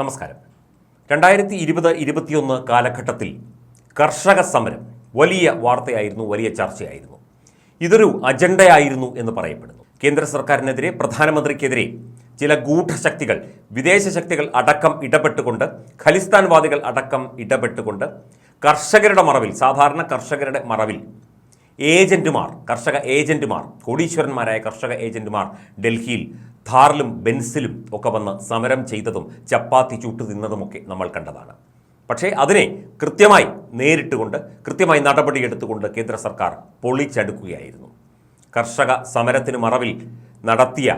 നമസ്കാരം. രണ്ടായിരത്തി ഇരുപത് ഇരുപത്തിയൊന്ന് കാലഘട്ടത്തിൽ കർഷക സമരം വലിയ വാർത്തയായിരുന്നു വലിയ ചർച്ചയായിരുന്നു. ഇതൊരു അജണ്ടയായിരുന്നു എന്ന് പറയപ്പെടുന്നു. കേന്ദ്ര സർക്കാരിനെതിരെ പ്രധാനമന്ത്രിക്കെതിരെ ചില ഗൂഢശക്തികൾ വിദേശ ശക്തികൾ അടക്കം ഇടപെട്ടുകൊണ്ട് ഖലിസ്ഥാൻവാദികൾ അടക്കം ഇടപെട്ടുകൊണ്ട് കർഷകരുടെ മറവിൽ സാധാരണ കർഷകരുടെ മറവിൽ ഏജന്റുമാർ കർഷക ഏജന്റുമാർ കോടീശ്വരന്മാരായ കർഷക ഏജന്റുമാർ ഡൽഹിയിൽ ധാറിലും ബെൻസിലും ഒക്കെ വന്ന് സമരം ചെയ്തതും ചപ്പാത്തി ചൂട്ട് തിന്നതുമൊക്കെ നമ്മൾ കണ്ടതാണ്. പക്ഷേ അതിനെ കൃത്യമായി നേരിട്ടുകൊണ്ട് കൃത്യമായി നടപടിയെടുത്തുകൊണ്ട് കേന്ദ്ര സർക്കാർ പൊളിച്ചടുക്കുകയായിരുന്നു. കർഷക സമരത്തിന് മറവിൽ നടത്തിയ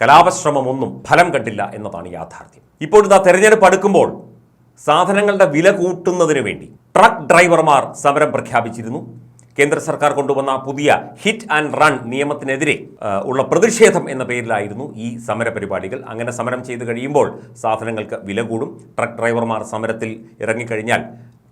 കലാപശ്രമമൊന്നും ഫലം കണ്ടില്ല എന്നതാണ് യാഥാർത്ഥ്യം. ഇപ്പോഴിതാ തെരഞ്ഞെടുപ്പ് അടുക്കുമ്പോൾ സാധനങ്ങളുടെ വില കൂട്ടുന്നതിന് വേണ്ടി ട്രക്ക് ഡ്രൈവർമാർ സമരം പ്രഖ്യാപിച്ചിരുന്നു. കേന്ദ്ര സർക്കാർ കൊണ്ടുവന്ന പുതിയ ഹിറ്റ് ആൻഡ് റൺ നിയമത്തിനെതിരെ ഉള്ള പ്രതിഷേധം എന്ന പേരിലായിരുന്നു ഈ സമര പരിപാടികൾ. അങ്ങനെ സമരം ചെയ്തു കഴിയുമ്പോൾ സാധനങ്ങൾക്ക് വില കൂടും. ട്രക്ക് ഡ്രൈവർമാർ സമരത്തിൽ ഇറങ്ങിക്കഴിഞ്ഞാൽ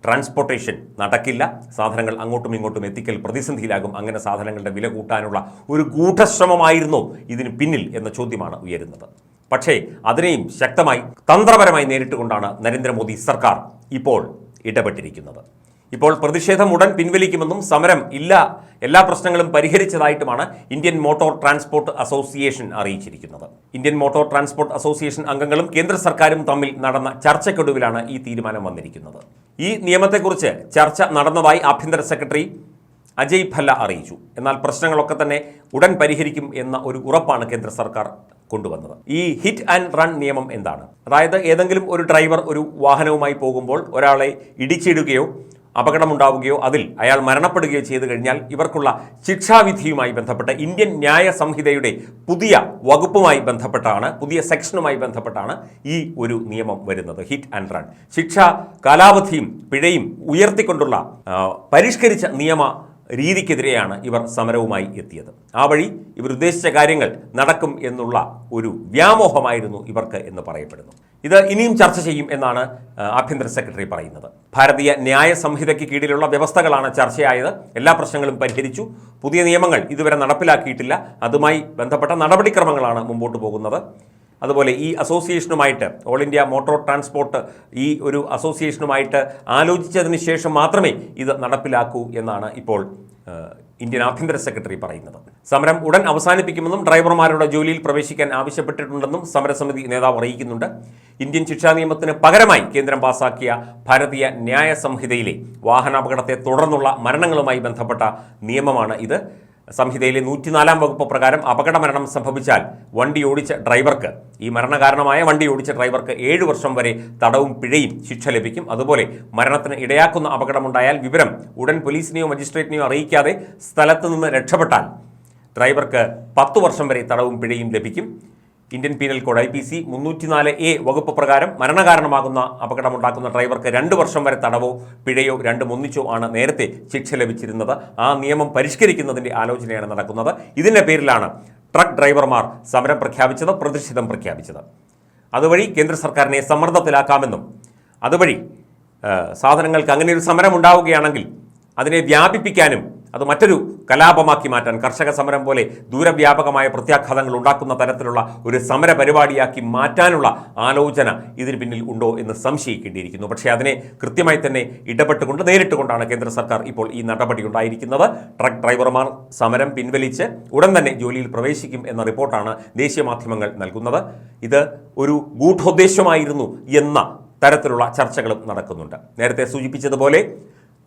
ട്രാൻസ്പോർട്ടേഷൻ നടക്കില്ല. സാധനങ്ങൾ അങ്ങോട്ടും ഇങ്ങോട്ടും എത്തിക്കൽ പ്രതിസന്ധിയിലാകും. അങ്ങനെ സാധനങ്ങളുടെ വില കൂട്ടാനുള്ള ഒരു കൂട്ടശ്രമമായിരുന്നു ഇതിന് പിന്നിൽ എന്ന ചോദ്യമാണ് ഉയരുന്നത്. പക്ഷേ അതിനെയും ശക്തമായി തന്ത്രപരമായി നേരിട്ടുകൊണ്ടാണ് നരേന്ദ്രമോദി സർക്കാർ ഇപ്പോൾ ഇടപെട്ടിരിക്കുന്നത്. ഇപ്പോൾ പ്രതിഷേധം ഉടൻ പിൻവലിക്കുമെന്നും സമരം ഇല്ല. എല്ലാ പ്രശ്നങ്ങളും പരിഹരിച്ചതായിട്ടുമാണ് ഇന്ത്യൻ മോട്ടോർ ട്രാൻസ്പോർട്ട് അസോസിയേഷൻ അറിയിച്ചിരിക്കുന്നത്. ഇന്ത്യൻ മോട്ടോർ ട്രാൻസ്പോർട്ട് അസോസിയേഷൻ അംഗങ്ങളും കേന്ദ്ര സർക്കാരും തമ്മിൽ നടന്ന ചർച്ചയ്ക്കൊടുവിലാണ് ഈ തീരുമാനം വന്നിരിക്കുന്നത്. ഈ നിയമത്തെക്കുറിച്ച് ചർച്ച നടന്നതായി ആഭ്യന്തര സെക്രട്ടറി അജയ് ഭല്ല അറിയിച്ചു. എന്നാൽ പ്രശ്നങ്ങളൊക്കെ തന്നെ ഉടൻ പരിഹരിക്കും എന്ന ഒരു ഉറപ്പാണ് കേന്ദ്ര സർക്കാർ കൊണ്ടുവന്നത്. ഈ ഹിറ്റ് ആൻഡ് റൺ നിയമം എന്താണ്? അതായത് ഏതെങ്കിലും ഒരു ഡ്രൈവർ ഒരു വാഹനവുമായി പോകുമ്പോൾ ഒരാളെ ഇടിച്ചിടുകയോ അപകടമുണ്ടാവുകയോ അതിൽ അയാൾ മരണപ്പെടുകയോ ചെയ്തു കഴിഞ്ഞാൽ ഇവർക്കുള്ള ശിക്ഷാവിധിയുമായി ബന്ധപ്പെട്ട ഇന്ത്യൻ ന്യായ സംഹിതയുടെ പുതിയ വകുപ്പുമായി ബന്ധപ്പെട്ടാണ് പുതിയ സെക്ഷനുമായി ബന്ധപ്പെട്ടാണ് ഈ ഒരു നിയമം വരുന്നത്. ഹിറ്റ് ആൻഡ് റൺ ശിക്ഷ കാലാവധിയും പിഴയും ഉയർത്തിക്കൊണ്ടുള്ള പരിഷ്കരിച്ച നിയമ രീതിക്കെതിരെയാണ് ഇവർ സമരവുമായി എത്തിയത്. ആ വഴി ഇവരുദ്ദേശിച്ച കാര്യങ്ങൾ നടക്കും എന്നുള്ള ഒരു വ്യാമോഹമായിരുന്നു ഇവർക്ക് എന്ന് പറയപ്പെടുന്നു. ഇത് ഇനിയും ചർച്ച ചെയ്യും എന്നാണ് ആഭ്യന്തര സെക്രട്ടറി പറയുന്നത്. ഭാരതീയ ന്യായ സംഹിതയ്ക്ക് കീഴിലുള്ള വ്യവസ്ഥകളാണ് ചർച്ചയായത്. എല്ലാ പ്രശ്നങ്ങളും പരിഹരിച്ചു. പുതിയ നിയമങ്ങൾ ഇതുവരെ നടപ്പിലാക്കിയിട്ടില്ല. അതുമായി ബന്ധപ്പെട്ട നടപടിക്രമങ്ങളാണ് മുമ്പോട്ട് പോകുന്നത്. അതുപോലെ ഈ അസോസിയേഷനുമായിട്ട് ഓൾ ഇന്ത്യ മോട്ടോർ ട്രാൻസ്പോർട്ട് ഈ ഒരു അസോസിയേഷനുമായിട്ട് ആലോചിച്ചതിന് ശേഷം മാത്രമേ ഇത് നടപ്പിലാക്കൂ എന്നാണ് ഇപ്പോൾ ഇന്ത്യൻ ആഭ്യന്തര സെക്രട്ടറി പറയുന്നത്. സമരം ഉടൻ അവസാനിപ്പിക്കുമെന്നും ഡ്രൈവർമാരുടെ ജോലിയിൽ പ്രവേശിക്കാൻ ആവശ്യപ്പെട്ടിട്ടുണ്ടെന്നും സമരസമിതി നേതാവ് അറിയിക്കുന്നുണ്ട്. ഇന്ത്യൻ ശിക്ഷാ നിയമത്തിന് പകരമായി കേന്ദ്രം പാസാക്കിയ ഭാരതീയ ന്യായ സംഹിതയിലെ വാഹനാപകടത്തെ തുടർന്നുള്ള മരണങ്ങളുമായി ബന്ധപ്പെട്ട നിയമമാണ് ഇത്. സംഹിതയിലെ നൂറ്റിനാലാം വകുപ്പ് പ്രകാരം അപകട മരണം സംഭവിച്ചാൽ വണ്ടി ഓടിച്ച ഡ്രൈവർക്ക് ഈ മരണകാരണമായ വണ്ടി ഓടിച്ച ഡ്രൈവർക്ക് ഏഴ് വർഷം വരെ തടവും പിഴയും ശിക്ഷ ലഭിക്കും. അതുപോലെ മരണത്തിന് ഇടയാക്കുന്ന അപകടമുണ്ടായാൽ വിവരം ഉടൻ പോലീസിനെയോ മജിസ്ട്രേറ്റിനെയോ അറിയിക്കാതെ സ്ഥലത്ത് നിന്ന് രക്ഷപ്പെട്ടാൽ ഡ്രൈവർക്ക് പത്തു വർഷം വരെ തടവും പിഴയും ലഭിക്കും. Indian Penal Code I P C മുന്നൂറ്റിനാല് A വകുപ്പ് പ്രകാരം മരണകാരണമാകുന്ന അപകടമുണ്ടാക്കുന്ന ഡ്രൈവർക്ക് രണ്ട് വർഷം വരെ തടവോ പിഴയോ രണ്ടും ഒന്നിച്ചോ ആണ് നേരത്തെ ശിക്ഷ ലഭിച്ചിരുന്നത്. ആ നിയമം പരിഷ്കരിക്കുന്നതിന്റെ ആലോചനയാണ് നടക്കുന്നത്. ഇതിന്റെ പേരിലാണ് ട്രക്ക് ഡ്രൈവർമാർ സമരം പ്രഖ്യാപിച്ചത് പ്രതിഷേധം പ്രഖ്യാപിച്ചത്. അതുവഴി കേന്ദ്ര സർക്കാരിനെ സമ്മർദ്ദത്തിലാക്കാമെന്നും അതുവഴി സാധനങ്ങൾക്ക് അങ്ങനെ ഒരു സമരം ഉണ്ടാവുകയാണെങ്കിൽ അതിനെ വ്യാപിപ്പിക്കാനും അത് മറ്റൊരു കലാപമാക്കി മാറ്റാൻ കർഷക സമരം പോലെ ദൂരവ്യാപകമായ പ്രത്യാഘാതങ്ങൾ ഉണ്ടാക്കുന്ന തരത്തിലുള്ള ഒരു സമര പരിപാടിയാക്കി മാറ്റാനുള്ള ആലോചന ഇതിന് പിന്നിൽ ഉണ്ടോ എന്ന് സംശയിക്കേണ്ടിയിരിക്കുന്നു. പക്ഷേ അതിനെ കൃത്യമായി തന്നെ ഇടപെട്ടുകൊണ്ട് നേരിട്ടുകൊണ്ടാണ് കേന്ദ്ര സർക്കാർ ഇപ്പോൾ ഈ നടപടി ഉണ്ടായിരിക്കുന്നത്. ട്രക്ക് ഡ്രൈവർമാർ സമരം പിൻവലിച്ച് ഉടൻ തന്നെ ജോലിയിൽ പ്രവേശിക്കും എന്ന റിപ്പോർട്ടാണ് ദേശീയ മാധ്യമങ്ങൾ നൽകുന്നത്. ഇത് ഒരു ഗൂഢോദ്ദേശമായിരുന്നു എന്ന തരത്തിലുള്ള ചർച്ചകളും നടക്കുന്നുണ്ട്. നേരത്തെ സൂചിപ്പിച്ചതുപോലെ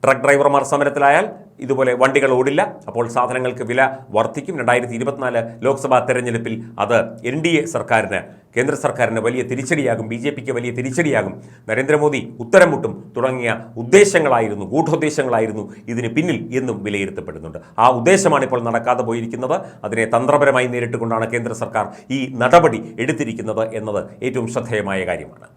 ട്രക്ക് ഡ്രൈവർമാർ സമരത്തിലായാൽ ഇതുപോലെ വണ്ടികൾ ഓടില്ല. അപ്പോൾ സാധനങ്ങൾക്ക് വില വർദ്ധിക്കും. രണ്ടായിരത്തി ഇരുപത്തിനാല് ലോക്സഭാ തെരഞ്ഞെടുപ്പിൽ അത് എൻ ഡി എ സർക്കാരിന് കേന്ദ്ര സർക്കാരിന് വലിയ തിരിച്ചടിയാകും. ബി ജെ പിക്ക് വലിയ തിരിച്ചടിയാകും. നരേന്ദ്രമോദി ഉത്തരം മുട്ടും തുടങ്ങിയ ഉദ്ദേശങ്ങളായിരുന്നു ഗൂഢോദ്ദേശങ്ങളായിരുന്നു ഇതിന് പിന്നിൽ എന്നും വിലയിരുത്തപ്പെടുന്നുണ്ട്. ആ ഉദ്ദേശമാണ് ഇപ്പോൾ നടക്കാതെ പോയിരിക്കുന്നത്. അതിനെ തന്ത്രപരമായി നേരിട്ടുകൊണ്ടാണ് കേന്ദ്ര സർക്കാർ ഈ നടപടി എടുത്തിരിക്കുന്നത് എന്നത് ഏറ്റവും ശ്രദ്ധേയമായ കാര്യമാണ്.